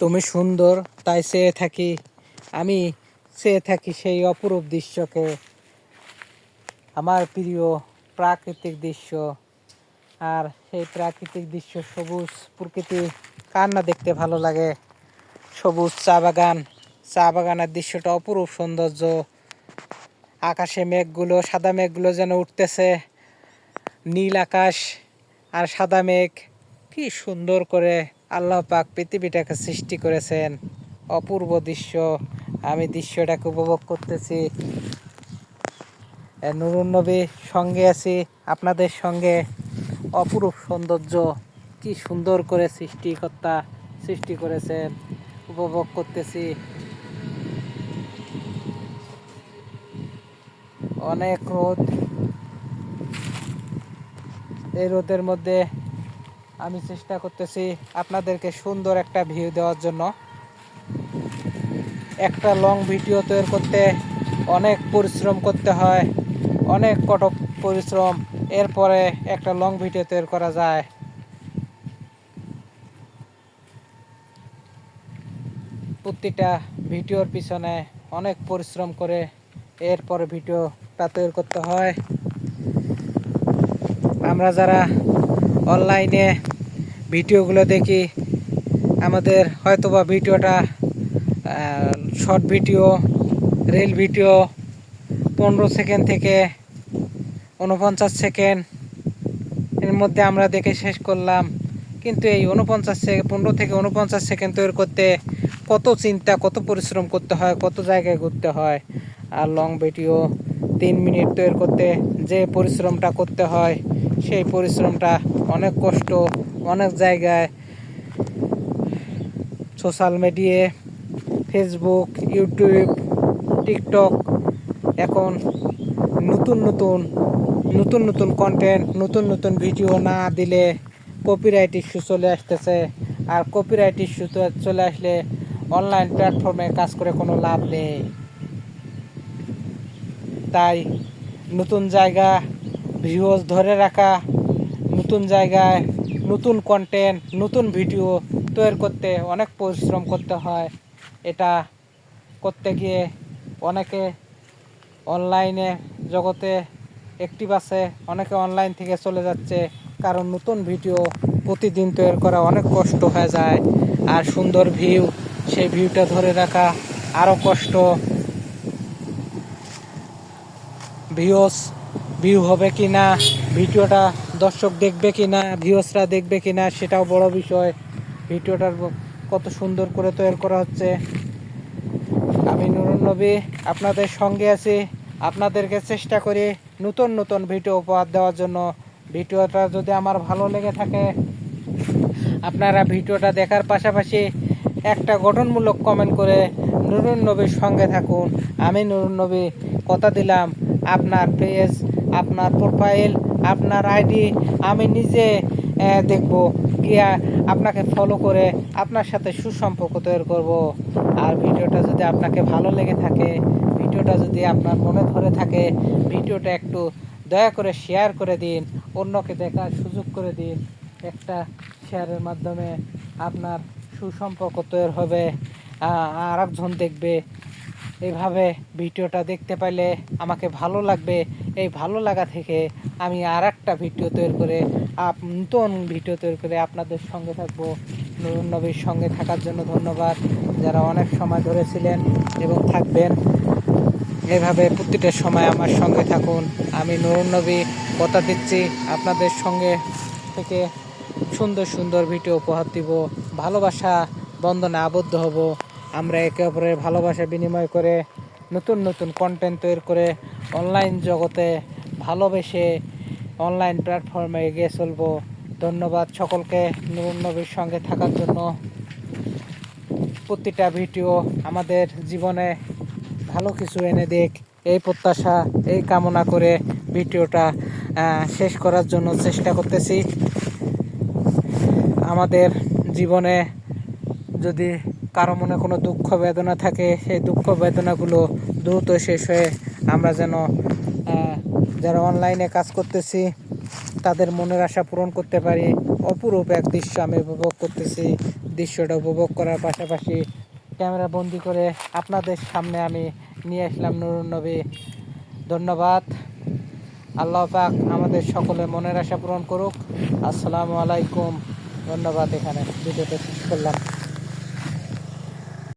তুমি সুন্দর, তাই চেয়ে থাকি। আমি চেয়ে থাকি সেই অপরূপ দৃশ্যকে। আমার প্রিয় প্রাকৃতিক দৃশ্য। আর সেই প্রাকৃতিক দৃশ্য সবুজ প্রকৃতি, কার না দেখতে ভালো লাগে? সবুজ চা বাগান। চা বাগানের দৃশ্যটা অপরূপ সৌন্দর্য। আকাশে মেঘগুলো, সাদা মেঘগুলো যেন উঠতেছে। নীল আকাশ আর সাদা মেঘ, কি সুন্দর করে আল্লাহ পাক পৃথিবীটাকে সৃষ্টি করেছেন। অপূর্ব দৃশ্য। আমি দৃশ্যটাকে উপভোগ করতেছি। নুরুন নবী সঙ্গে আছি, আপনাদের সঙ্গে। অপরূপ সৌন্দর্য, কি সুন্দর করে সৃষ্টিকর্তা সৃষ্টি করেছেন, উপভোগ করতেছি। অনেক রোদ। এই রোদের মধ্যে আমি চেষ্টা করতেছি আপনাদেরকে সুন্দর একটা ভিউ দেওয়ার জন্য। একটা লং ভিডিও তৈরি করতে অনেক পরিশ্রম করতে হয়, অনেক কঠোর পরিশ্রম, এরপরে একটা লং ভিডিও তৈরি করা যায়। প্রতিটা ভিডিওর পিছনে অনেক পরিশ্রম করে এরপরে ভিডিওটা তৈরি করতে হয়। আমরা যারা অনলাইনে ভিডিওগুলো দেখি। আমাদের হয়তোবা ভিডিওটা শর্ট ভিডিও, রিল ভিডিও, পনেরো সেকেন্ড থেকে উনপঞ্চাশ সেকেন্ড এর মধ্যে আমরা দেখে শেষ করলাম। কিন্তু এই উনপঞ্চাশ সেকেন্ড পনেরো থেকে উনপঞ্চাশ সেকেন্ড তৈরি করতে কত চিন্তা, কত পরিশ্রম করতে হয়, কত জায়গায় ঘুরতে হয়। আর লং ভিডিও তিন মিনিট তৈরি করতে যে পরিশ্রমটা করতে হয় সেই পরিশ্রমটা অনেক কষ্ট, অনেক জায়গায় সোশ্যাল মিডিয়ায় ফেসবুক ইউটিউব টিকটক এখন নতুন নতুন নতুন নতুন কন্টেন্ট নতুন নতুন ভিডিও না দিলে কপিরাইট ইস্যু চলে আসতেছে। আর কপিরাইট ইস্যু চলে আসলে অনলাইন প্ল্যাটফর্মে কাজ করে কোনো লাভ নেই। তাই নতুন জায়গা ভিউজ ধরে রাখা, নতুন জায়গায়, নতুন কন্টেন্ট নতুন ভিডিও তৈরি করতে অনেক পরিশ্রম করতে হয়। এটা করতে গিয়ে অনেকে অনলাইনে জগতে অ্যাক্টিভ আছে, অনেকে অনলাইন থেকে চলে যাচ্ছে। কারণ নতুন ভিডিও প্রতিদিন তৈরি করা অনেক কষ্ট হয়ে যায়। আর সুন্দর ভিউ সেই ভিউটা ধরে রাখা আরও কষ্ট। ভিউস ভিউ হবে কি না ভিডিওটা দর্শক দেখবে কি না ভিউসরা দেখবে কি না সেটাও বড় বিষয়। ভিডিওটার কত সুন্দর করে তৈরি করা হচ্ছে। আমি নুরুন নবী, আপনাদের সঙ্গে আছি। আপনাদেরকে চেষ্টা করি নতুন নতুন ভিডিও উপহার দেওয়ার জন্য। ভিডিওটা যদি আমার ভালো লেগে থাকে, আপনারা ভিডিওটা দেখার পাশাপাশি একটা গঠনমূলক কমেন্ট করে নুরুন নবীর সঙ্গে থাকুন। আমি নুরুন নবী, কথা দিলাম আপনার পেজ আপনার প্রোফাইল আপনার আইডি আমি নিজে দেখব, গিয়া আপনাকে ফলো করে আপনার সাথে সুসম্পর্ক তৈরি করব। আর ভিডিওটা যদি আপনাকে ভালো লেগে থাকে, ভিডিওটা যদি আপনার মনে ধরে থাকে, ভিডিওটা একটু দয়া করে শেয়ার করে দিন, অন্যকে দেখার সুযোগ করে দিন। একটা শেয়ারের মাধ্যমে আপনার সুসম্পর্ক তৈরি হবে আর একজন দেখবে এইভাবে ভিডিওটা দেখতে পাইলে আমাকে ভালো লাগবে। এই ভালো লাগা থেকে আমি আর একটা ভিডিও তৈরি করে নতুন ভিডিও তৈরি করে আপনাদের সঙ্গে থাকব। নুরুন নবীর সঙ্গে থাকার জন্য ধন্যবাদ। যারা অনেক সময় ধরেছিলেন এবং থাকবেন এভাবে প্রতিটা সময় আমার সঙ্গে থাকুন। আমি নুরুন নবী, কথা দিচ্ছি, আপনাদের সঙ্গে থেকে সুন্দর সুন্দর ভিডিও উপহার দিব। ভালোবাসা বন্ধনে আবদ্ধ হব। আমরা একে অপরের ভালোবাসা বিনিময় করে নতুন নতুন কন্টেন্ট তৈরি করে অনলাইন জগতে ভালোবেসে অনলাইন প্ল্যাটফর্মে এগিয়ে চলবো। ধন্যবাদ সকলকে নুরুন নবীর সঙ্গে থাকার জন্য। প্রতিটা ভিডিও আমাদের জীবনে ভালো কিছু এনে দেখ এই প্রত্যাশা, এই কামনা করে ভিডিওটা শেষ করার জন্য চেষ্টা করতেছি। আমাদের জীবনে যদি কারও মনে কোনো দুঃখ বেদনা থাকে, সেই দুঃখ বেদনাগুলো দ্রুত শেষ হয়ে আমরা যেন যারা অনলাইনে কাজ করতেছি, তাদের মনের আশা পূরণ করতে পারি। অপরূপ এক দৃশ্য আমি উপভোগ করতেছি। দৃশ্যটা উপভোগ করার পাশাপাশি ক্যামেরা বন্দি করে আপনাদের সামনে আমি নিয়ে আসলাম নুরুন নবী। ধন্যবাদ। আল্লাহ পাক আমাদের সকলের মনের আশা পূরণ করুক। আসসালামু আলাইকুম। ধন্যবাদ এখানে। ভিডিওটা শেষ করলাম।